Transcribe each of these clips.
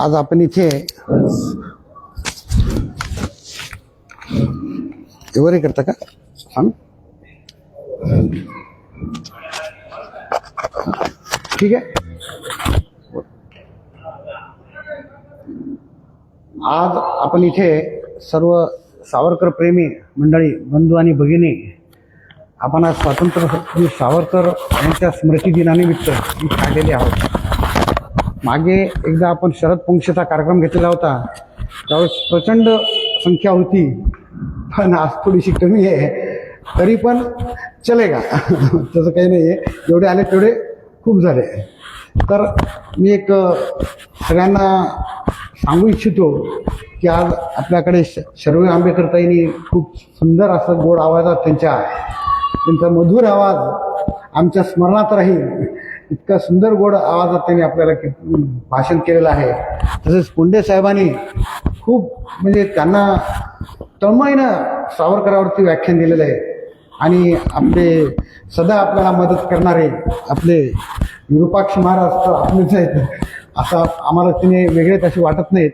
आज आपण इथे एवढे करता का? सांग ठीक आहे. आज आपण इथे सर्व सावरकर प्रेमी मंडळी बंधू आणि भगिनी आपण आज स्वातंत्र्य सावरकर यांच्या स्मृती दिनानिमित्त आलेले आहोत. मागे एकदा आपण शरद पंक्षीचा कार्यक्रम घेतलेला होता त्यावेळेस प्रचंड संख्या होती. पण आज थोडीशी कमी आहे. तरी पण चलेगा. तसं काही नाही आहे जेवढे आले तेवढे खूप झाले. तर मी एक सगळ्यांना सांगू इच्छितो की आज आपल्याकडे श शर्वे आंबेकरताईंनी खूप सुंदर असं गोड आवाजात त्यांच्या त्यांचा मधुर आवाज आमच्या स्मरणात राहील. इतका सुंदर गोड आवाजात त्यांनी आपल्याला भाषण केलेलं आहे. तसेच पुंडे साहेबांनी खूप म्हणजे त्यांना तळमळीनं सावरकरावरती व्याख्यान दिलेलं आहे. आणि आपले सदा आपल्याला मदत करणारे आपले विरूपाक्ष महाराज तर आपलेच आहेत. असं आम्हाला तिने वेगळेच असे वाटत नाहीत.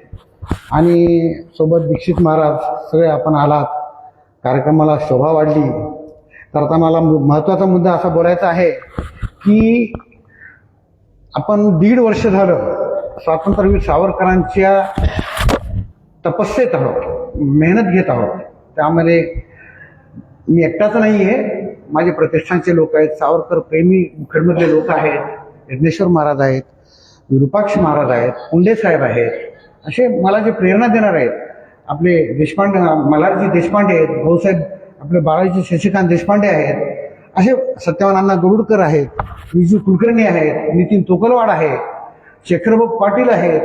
आणि सोबत दीक्षित महाराज सगळे आपण आलात. कार्यक्रमाला शोभा वाढली. तर आता मला महत्त्वाचा मुद्दा असा बोलायचा आहे की आपण दीड वर्ष झालं स्वातंत्र्यवीर सावरकरांच्या तपस्येत आहोत मेहनत घेत आहोत. त्यामध्ये मी एकटाच नाही आहे माझे प्रतिष्ठानचे लोक आहेत सावरकर प्रेमी मुखेडमधले लोक आहेत यज्ञेश्वर महाराज आहेत विरूपाक्ष महाराज आहेत पुंडे साहेब आहेत. असे मला जे प्रेरणा देणार आहेत आपले देशपांडे मल्हारजी देशपांडे आहेत भाऊसाहेब आपले बाळाजी शशिकांत देशपांडे आहेत असे सत्यवान अण्णा गरुडकर आहेत विजू कुलकर्णी आहेत नितीन तोकलवाड आहे शेखरबाब पाटील आहेत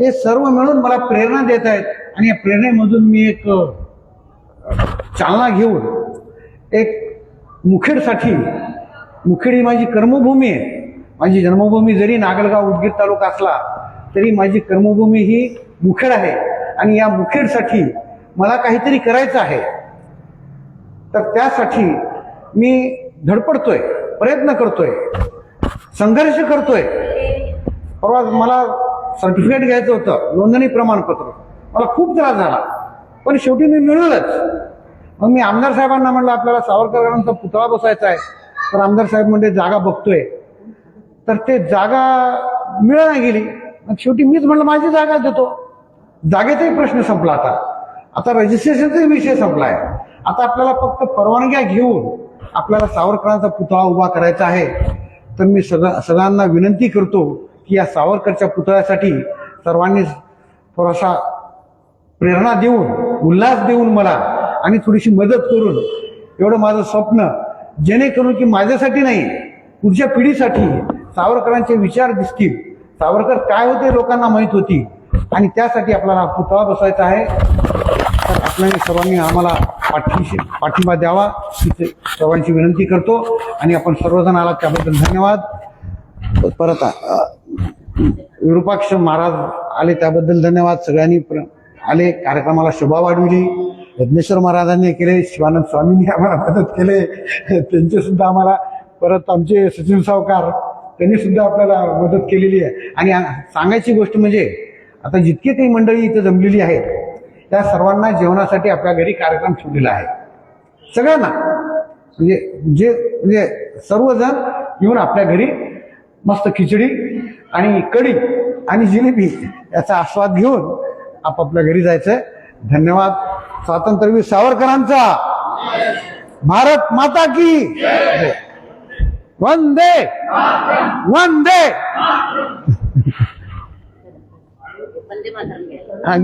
हे सर्व मिळून मला प्रेरणा देत आहेत. आणि या प्रेरणेमधून मी एक चालना घेऊन एक मुखेडसाठी मुखेड ही माझी कर्मभूमी आहे. माझी जन्मभूमी जरी नागलगाव उदगीर तालुका असला तरी माझी कर्मभूमी ही मुखेड आहे. आणि या मुखेडसाठी मला काहीतरी करायचं आहे. तर त्यासाठी मी धडपडतोय प्रयत्न करतोय संघर्ष करतोय. परवा मला सर्टिफिकेट घ्यायचं होतं नोंदणी प्रमाणपत्र. मला खूप त्रास झाला. पण शेवटी मी मिळवलंच मग मी आमदार साहेबांना म्हणलं आपल्याला सावरकरांचा पुतळा बसायचा आहे. तर आमदार साहेब म्हणजे जागा बघतोय. तर ते जागा मिळायला गेली. मग शेवटी मीच म्हणलं माझी जागा देतो. जागेचाही प्रश्न संपला आता. आता रजिस्ट्रेशनचाही विषय संपला आहे आता आपल्याला फक्त परवानग्या घेऊन आपल्याला सावरकरांचा पुतळा उभा करायचा आहे. तर मी सगळ्या सगळ्यांना विनंती करतो की या सावरकरच्या पुतळ्यासाठी सर्वांनी थोडासा प्रेरणा देऊन उल्हास देऊन मला आणि थोडीशी मदत करून एवढं माझं स्वप्न जेणेकरून की माझ्यासाठी नाही पुढच्या पिढीसाठी सावरकरांचे विचार दिसतील. सावरकर काय होते लोकांना माहीत होती. आणि त्यासाठी आपल्याला पुतळा बसायचा आहे. तर सर्वांनी आम्हाला पाठीशी पाठिंबा द्यावा. तिथे सर्वांची विनंती करतो आणि आपण सर्वजण आलात त्याबद्दल धन्यवाद. परत विरूपाक्ष महाराज आले त्याबद्दल धन्यवाद. सगळ्यांनी प्र- आले. कार्यक्रमाला शोभा वाढवली. यज्ञेश्वर महाराजांनी केले. शिवानंद स्वामींनी आम्हाला मदत केले. त्यांचे सुद्धा आम्हाला परत आमचे सचिन सावकार त्यांनी सुद्धा आपल्याला मदत केलेली आहे. आणि सांगायची गोष्ट म्हणजे आता जितके काही मंडळी इथं जमलेली आहेत त्या सर्वांना जेवणासाठी आपल्या घरी कार्यक्रम ठेवलेला आहे. सगळ्यांना. म्हणजे जे म्हणजे सर्वजण येऊन आपल्या घरी मस्त खिचडी आणि कढी आणि जिलेबी याचा आस्वाद घेऊन आपापल्या घरी जायचंय. धन्यवाद. स्वातंत्र्यवीर सावरकरांचा. भारत माता की. वंदे. वंदे. हा.